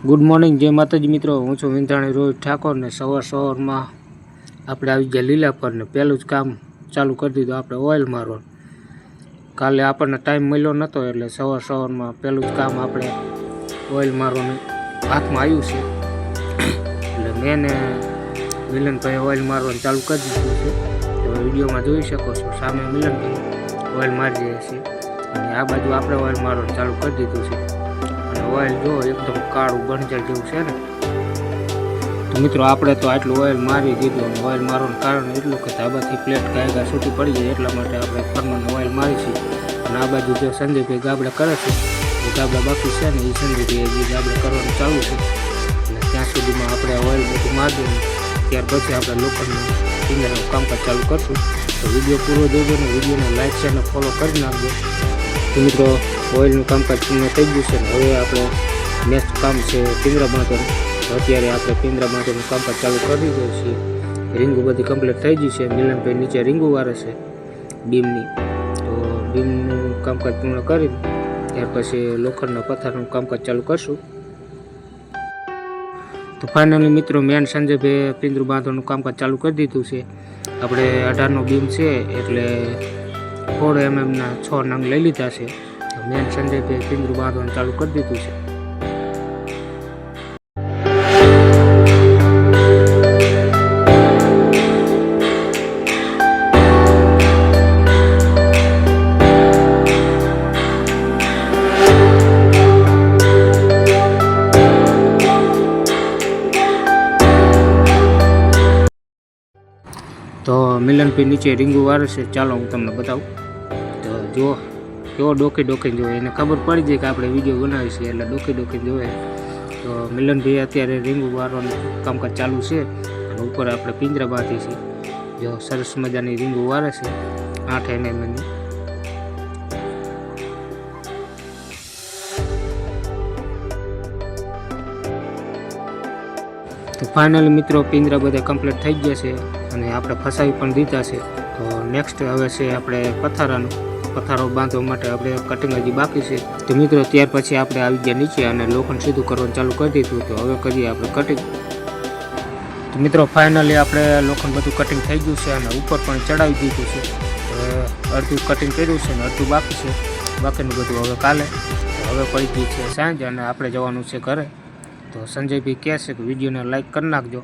Good morning જય માતાજી મિત્રો. હું છું વિંધાણી રોહિત ઠાકોર ને સવાર સવારમાં આપણે આવી ગયા લીલા પર ને પહેલું જ કામ ચાલુ કરી દીધું આપણે ઓઇલ મારવાનું. કાલે આપણને ટાઈમ મળ્યો નહોતો એટલે સવાર સવારમાં પહેલું જ કામ આપણે ઓઇલ મારવાનું હાથમાં આવ્યું છે. એટલે મેં ને મિલનભાઈ ઓઇલ મારવાનું ચાલુ કરી દીધું છે. તો વિડીયોમાં જોઈ શકો છો, સામે મિલનભાઈ ઓઇલ મારી રહ્યા છે. અને આ બાજુ આપણે ઓઇલ મારવાનું ચાલુ કરી દીધું છે. ઓઇલ જો એકદમ કાળું બંજર જેવું છે ને. તો મિત્રો, આપણે તો આટલું ઓઇલ મારી દીધું. ઓઇલ મારવાનું કારણ એટલું કે ધાબાથી પ્લેટ ગાયગા છૂટી પડી જાય, એટલા માટે આપણે ફરમાન ઓઇલ મારીશું અને આ બાજુ જે સંજયભાઈ ગાબડા કરે છે, એ ગાબડા બાકી છે ને, એ સંજયભાઈ જે ગાબડા કરવાનું ચાલુ છે. અને ત્યાં સુધીમાં આપણે ઓઇલ બધું મારી દઈએ. ત્યાર પછી આપણે લોખંડનું ફિંગરનું કામકાજ ચાલુ કરશું. તો વીડિયો પૂરો જોજો ને, વિડીયોને લાઇક છે અને ફોલો કરી નાખજો. તો મિત્રો, ઓઇલનું કામકાજ પૂર્ણ થઈ ગયું છે ને હવે આપણે નેક્સ્ટ કામ છે પિંજરા બાંધવાનું. અત્યારે આપણે પિંજરા બાંધવાનું કામકાજ ચાલુ કરી દીધું છે. રીંગું બધી કમ્પ્લીટ થઈ ગઈ છે. મિલનભાઈ નીચે રીંગું વારે છે બીમની. તો બીમનું કામકાજ પૂર્ણ કરી ત્યાર પછી લોખંડના પથ્થરનું કામકાજ ચાલુ કરશું. તો ફાઇનલી મિત્રો, મેન સંજયભાઈ પિંજરું બાંધવાનું કામકાજ ચાલુ કરી દીધું છે. આપણે અઢારનો બીમ છે એટલે ફોર એમએમના છ નંગ લઈ લીધા છે. મેન સંજયભાઈ પિંજરું બાંધવાનું ચાલુ કરી દીધું છે. તો મિલનભાઈ નીચે રીંગું વારે છે. ચાલો હું તમને બતાવું. તો જુઓ, કેવો ડોકી ડોકી જોવે. એને ખબર પડી જાય કે આપણે વીડિયો બનાવી છે એટલે ડોકી ડોકી જોવે. તો મિલનભાઈ અત્યારે રીંગું વારવાનું કામકાજ ચાલુ છે અને ઉપર આપણે પિંજરા બાંધી છે જો સરસ મજાની રીંગું વારે છે. આઠ એમ એમની તો ફાઇનલી મિત્રો પિંજરા બધા કમ્પ્લીટ થઈ ગયા છે. અને આપણે ફસાવી પણ દીધા છે. તો નેક્સ્ટ હવે છે આપણે પથારાનું. પથારો બાંધવા માટે આપણે કટિંગ હજી બાકી છે. તો મિત્રો, ત્યાર પછી આપણે આવી ગયા નીચે અને લોખંડ સીધું કરવાનું ચાલુ કરી દીધું. તો હવે કરીએ આપણે કટિંગ તો મિત્રો ફાઇનલી આપણે લોખંડ બધું કટિંગ થઈ ગયું છે અને ઉપર પણ ચડાવી દીધું છે. અડધું કટિંગ કર્યું છે અને અડધું બાકી છે. બાકીનું બધું હવે કાલે. હવે પડી ગઈ છે સાંજ અને આપણે જવાનું છે ઘરે. તો સંજયભાઈ કહે છે કે વિડીયોને લાઈક કરી નાખજો.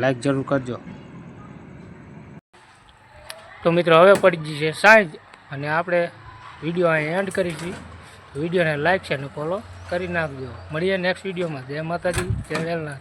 લાઈક જરૂર કરજો. તો મિત્રો હવે પડી ગઈ છે સાંજ અને આપણે વીડિયો અહીં એન્ડ કરીશું વિડીયોને લાઇક છે અને ફોલો કરી નાખજો. મળીએ નેક્સ્ટ વિડીયોમાં. જય માતાજી, જય વેલના